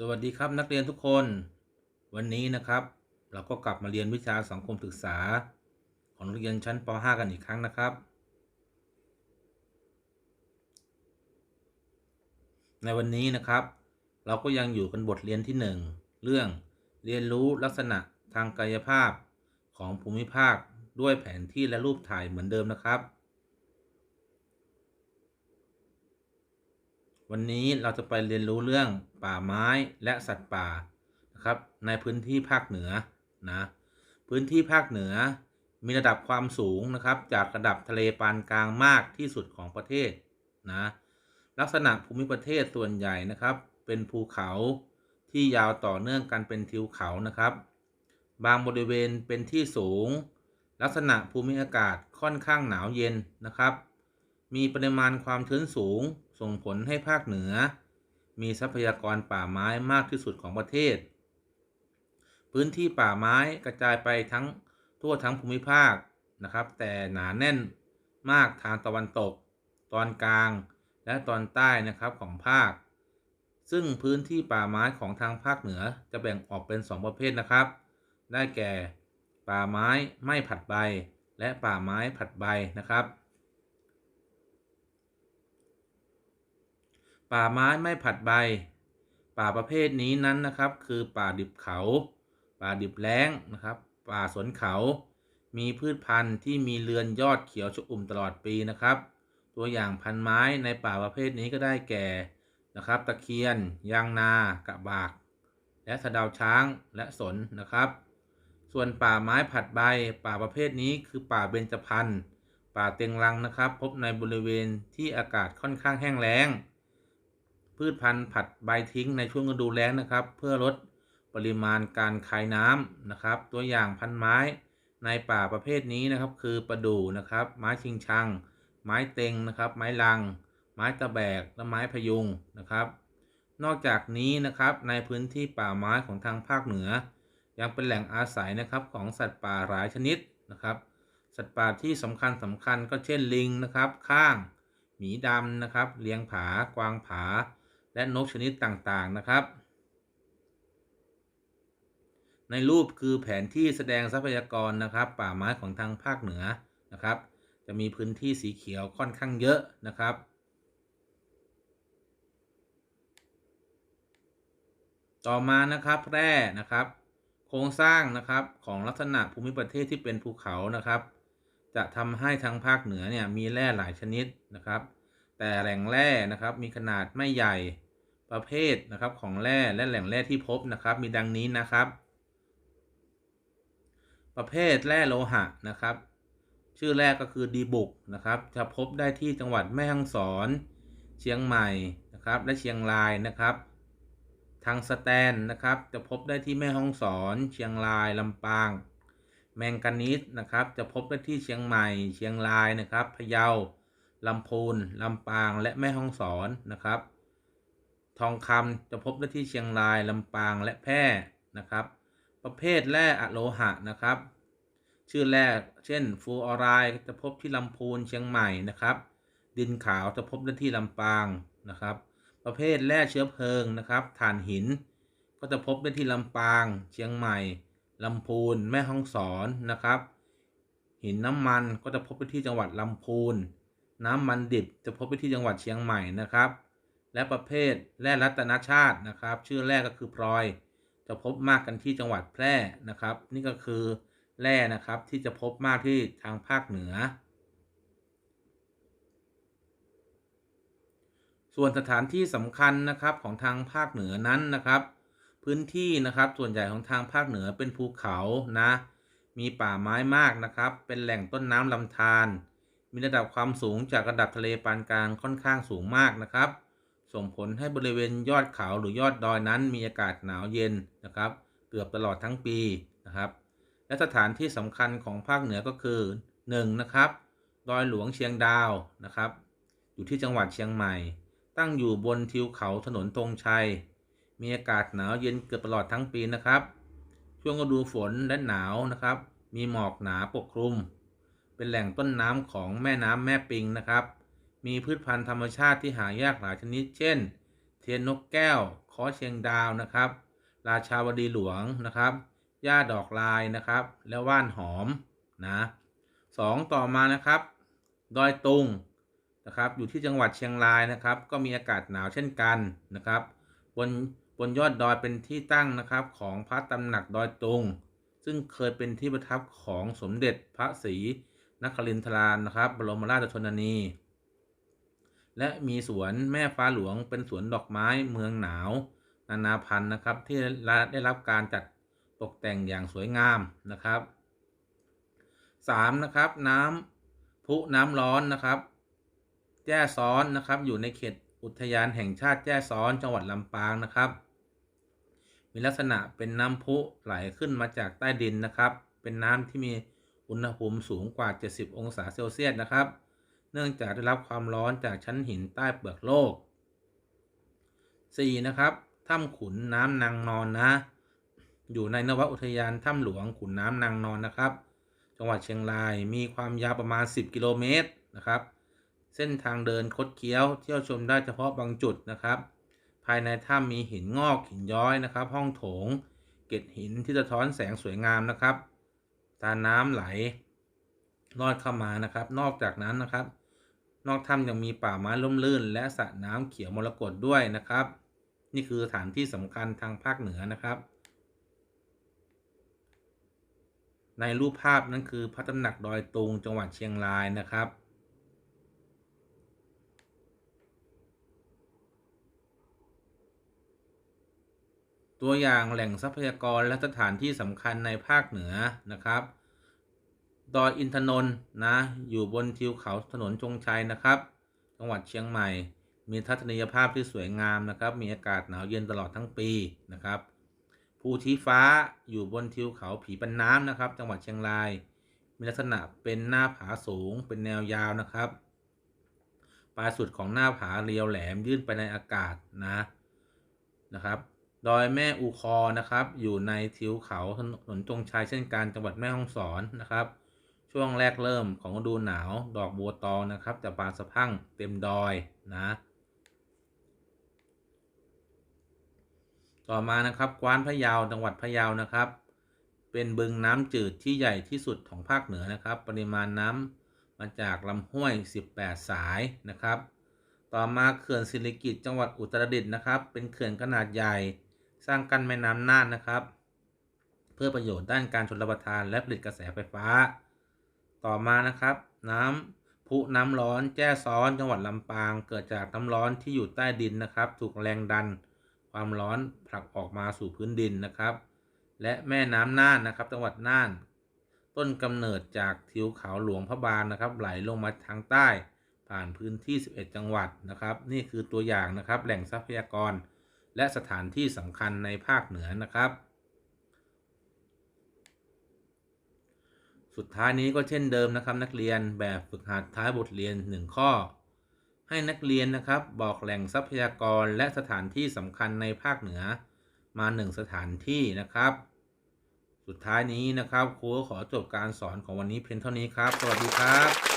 สวัสดีครับนักเรียนทุกคน วันนี้นะครับ เราก็กลับมาเรียนวิชาสังคมศึกษา ของนักเรียนชั้นป .5 กันอีกครั้งนะครับ ในวันนี้นะครับ เราก็ยังอยู่กันบทเรียนที่ 1 เรื่องเรียนรู้ลักษณะทางกายภาพของภูมิภาคด้วยแผนที่และรูปถ่ายเหมือนเดิมนะครับ วันนี้เราจะไปเรียนรู้เรื่องป่าไม้และสัตว์ป่านะครับในพื้นที่ภาคเหนือนะพื้นที่ภาคเหนือมีระดับความสูงนะครับจากระดับทะเลปานกลางมากที่สุดของประเทศนะลักษณะภูมิประเทศส่วนใหญ่นะครับ เป็นภูเขาที่ยาวต่อเนื่องกันเป็นทิวเขานะครับ บางบริเวณเป็นที่สูง ลักษณะภูมิอากาศค่อนข้างหนาวเย็นนะครับ มีปริมาณความชื้นสูง ส่งผลให้ภาคเหนือ มีทรัพยากรป่าไม้มากที่สุดของประเทศ พื้นที่ป่าไม้กระจายไปทั้งทั่วทั้งภูมิภาคนะครับ แต่หนาแน่นมากทางตะวันตก ตอนกลางและตอนใต้นะครับของภาค ซึ่งพื้นที่ป่าไม้ของทางภาคเหนือจะแบ่งออกเป็น 2 ประเภทนะครับ ได้แก่ป่าไม้ไม่ผัดใบ และป่าไม้ผัดใบนะครับ ป่าไม้ไม่ผัดใบ ป่าประเภทนี้นั้นนะครับ คือป่าดิบเขา ป่าดิบแล้งนะครับ ป่าสวนเขา มีพืชพันธุ์ที่มีเรือนยอดเขียวชอุ่มตลอดปีนะครับ ตัวอย่างพันไม้ในป่าประเภทนี้ก็ได้แก่นะครับ ตะเคียน ยางนากระบาก และสะดาวช้างและสนนะครับ ส่วนป่าไม้ผัดใบ ป่าประเภทนี้คือป่าเบญจพรรณป่าเต็งรังนะครับ พบในบริเวณที่อากาศค่อนข้างแห้งแล้ง พืชพันธุ์ผัดใบทิ้งในช่วงฤดูแล้งนะครับ เพื่อลดปริมาณการคายน้ำนะครับ ตัวอย่างพันไม้ในป่าประเภทนี้นะครับ คือประดู่นะครับ ไม้ชิงชัง ไม้เต็งนะครับ ไม้ลัง ไม้ตะแบกและไม้พยุงนะครับ นอกจากนี้นะครับในพื้นที่ป่าไม้ของทางภาคเหนือ ยังเป็นแหล่งอาศัยนะครับของสัตว์ป่าหลายชนิดนะครับ สัตว์ป่าที่สำคัญสำคัญก็เช่นลิงนะครับ ข้าง หมีดำนะครับ เลี้ยงผากวางผา และนกชนิดต่างๆนะครับ ในรูปคือแผนที่แสดงทรัพยากรนะครับ ป่าไม้ของทางภาคเหนือนะครับ จะมีพื้นที่สีเขียวค่อนข้างเยอะนะครับต่อมานะครับแร่นะครับ โครงสร้างนะครับของลักษณะภูมิประเทศที่เป็นภูเขานะครับ จะทำให้ทางภาคเหนือเนี่ยมีแร่หลายชนิดนะครับ แต่แหล่งแร่นะครับมีขนาดไม่ใหญ่ ประเภทนะครับของแร่และแหล่งแร่ที่พบนะครับ มีดังนี้นะครับ ประเภทแร่โลหะนะครับ ชื่อแรกก็คือดีบุกนะครับ จะพบได้ที่จังหวัดแม่ฮ่องสอน เชียงใหม่นะครับและเชียงรายนะครับ ทางสแตนนะครับ จะพบได้ที่แม่ฮ่องสอน เชียงรายลำปาง แมงกานีสนะครับ จะพบได้ที่เชียงใหม่ เชียงรายนะครับพะเยาลำพูนลำปางและแม่ฮ่องสอนนะครับ ทองคำจะพบได้ที่เชียงรายลำปางและแพร่นะครับ ประเภทแร่อะโลหะนะครับ ชื่อแร่เช่นฟูออไรด์จะพบที่ลำพูนเชียงใหม่นะครับ ดินขาวจะพบได้ที่ลำปางนะครับ ประเภทแร่เชื้อเพลิงนะครับถ่านหิน ก็จะพบได้ที่ลำปาง เชียงใหม่ลำพูนแม่ฮ่องสอนนะครับ หินน้ำมันก็จะพบไปที่จังหวัดลำพูน น้ำมันดิบจะพบไปที่จังหวัดเชียงใหม่นะครับ และประเภทแร่รัตนชาตินะครับ ชื่อแร่ก็คือพลอย จะพบมากกันที่จังหวัดแพร่นะครับ นี่ก็คือแร่นะครับที่จะพบมากที่ทางภาคเหนือ ส่วนสถานที่สำคัญนะครับของทางภาคเหนือนั้นนะครับ พื้นที่นะครับส่วนใหญ่ของทางภาคเหนือเป็นภูเขานะมีป่าไม้มากนะครับ เป็นแหล่งต้นน้ำลำธาร มีระดับความสูงจากระดับทะเลปานกลางค่อนข้างสูงมากนะครับ ส่งผลให้บริเวณยอดเขาหรือยอดดอยนั้น มีอากาศหนาวเย็นนะครับ เกือบตลอดทั้งปีนะครับ และสถานที่สำคัญของภาคเหนือก็คือ 1. นะครับ ดอยหลวงเชียงดาวนะครับ อยู่ที่จังหวัดเชียงใหม่ ตั้งอยู่บนทิวเขาถนนธงชัย มีอากาศหนาวเย็นเกือบตลอดทั้งปีนะครับ ช่วงฤดูฝนและหนาวนะครับ มีหมอกหนาปกคลุม เป็นแหล่งต้นน้ำของแม่น้ำแม่ปิงนะครับ มีพืชพันธุ์ธรรมชาติที่หายากหลายชนิด เช่น เทียนนกแก้ว คอเชียงดาวนะครับ ราชาวดีหลวงนะครับ หญ้าดอกลายนะครับ และว่านหอมนะสองต่อมานะครับ ดอยตุงนะครับ อยู่ที่จังหวัดเชียงรายนะครับ ก็มีอากาศหนาวเช่นกันนะครับ บนบนยอดดอยเป็นที่ตั้งนะครับของพระตำหนักดอยตุง ซึ่งเคยเป็นที่ประทับของสมเด็จพระศรีนครินทรานะครับ บรมราชชนนี และมีสวนแม่ฟ้าหลวงเป็นสวนดอกไม้เมืองหนาว นานาพันธุ์นะครับ ที่ได้รับการจัดตกแต่งอย่างสวยงามนะครับ 3. นะครับ น้ำพุน้ำร้อนนะครับ แจ้ซ้อนนะครับอยู่ในเขตอุทยานแห่งชาติแจ้ซ้อนจังหวัดลำปางนะครับ มีลักษณะเป็นน้ำพุไหลขึ้นมาจากใต้ดินนะครับ เป็นน้ำที่มีอุณหภูมิสูงกว่า 70 องศาเซลเซียสนะครับ เนื่องจากได้รับความร้อนจากชั้นหินใต้เปลือกโลก 4. นะครับถ้ำขุนน้ำนางนอนนะ อยู่ในนวอุทยานถ้ำหลวงขุนน้ำนางนอนนะครับ จังหวัดเชียงรายมีความยาวประมาณ 10 กิโลเมตรนะครับ เส้นทางเดินคดเคี้ยวเที่ยวชมได้เฉพาะบางจุดนะครับ ภายในถ้ำมีหินงอกหินย้อยนะครับ ห้องโถง เกล็ดหินที่สะท้อนแสงสวยงามนะครับตาน้ำไหล ลอดเข้ามานะครับ นอกจากนั้นนะครับ นอกถ้ำยังมีป่าไม้ร่มรื่น และสระน้ำเขียวมรกตด้วยนะครับ นี่คือสถานที่สำคัญทางภาคเหนือนะครับ ในรูปภาพนั้นคือพระตำหนักดอยตุงจังหวัดเชียงรายนะครับตัวอย่างแหล่งทรัพยากรและสถานที่สำคัญในภาคเหนือนะครับ ดอยอินทนนท์นะ อยู่บนทิวเขาถนนจงชัยนะครับ จังหวัดเชียงใหม่ มีทัศนียภาพที่สวยงามนะครับ มีอากาศหนาวเย็นตลอดทั้งปีนะครับ ภูชีฟ้าอยู่บนทิวเขาผีปันน้ำนะครับ จังหวัดเชียงราย มีลักษณะเป็นหน้าผาสูง เป็นแนวยาวนะครับปลายสุดของหน้าผาเรียวแหลมยื่นไปในอากาศนะนะครับดอยแม่อูคอนะครับ อยู่ในทิวเขาถนนจงชัยเช่นกันจังหวัดแม่ฮ่องสอนนะครับ ช่วงแรกเริ่มของฤดูหนาวดอกบัวตองนะครับจะบานสะพั่งเต็มดอยนะ ต่อมานะครับกวานพะเยาจังหวัดพะเยานะครับ เป็นบึงน้ำจืดที่ใหญ่ที่สุดของภาคเหนือนะครับ ปริมาณน้ำมาจากลำห้วย 18 สายนะครับ ต่อมาเขื่อนศิริกิตจังหวัดอุตรดิตถ์นะครับ เป็นเขื่อนขนาดใหญ่สร้างกั้นแม่น้ำน่านนะครับ เพื่อประโยชน์ด้านการชลประทานและผลิตกระแสไฟฟ้า ต่อมานะครับน้ำพุน้ำร้อนแจ้ซ้อนจังหวัดลำปาง เกิดจากน้ำร้อนที่อยู่ใต้ดินนะครับ ถูกแรงดัน ความร้อนผลักออกมาสู่พื้นดินนะครับ และแม่น้ำน่านนะครับ จังหวัดน่าน ต้นกำเนิดจากทิวเขาหลวงพระบางนะครับ ไหลลงมาทางใต้ ผ่านพื้นที่ 11 จังหวัดนะครับ นี่คือตัวอย่างนะครับ แหล่งทรัพยากร และสถานที่สำคัญในภาคเหนือนะครับ สุดท้ายนี้ก็เช่นเดิมนะครับ นักเรียนแบบฝึกหัดท้ายบทเรียน 1 ข้อ ให้นักเรียนนะครับบอกแหล่งทรัพยากรและสถานที่สำคัญในภาคเหนือมา 1 สถานที่นะครับ สุดท้ายนี้นะครับครูขอจบการสอนของวันนี้เพียงเท่านี้ครับ สวัสดีครับ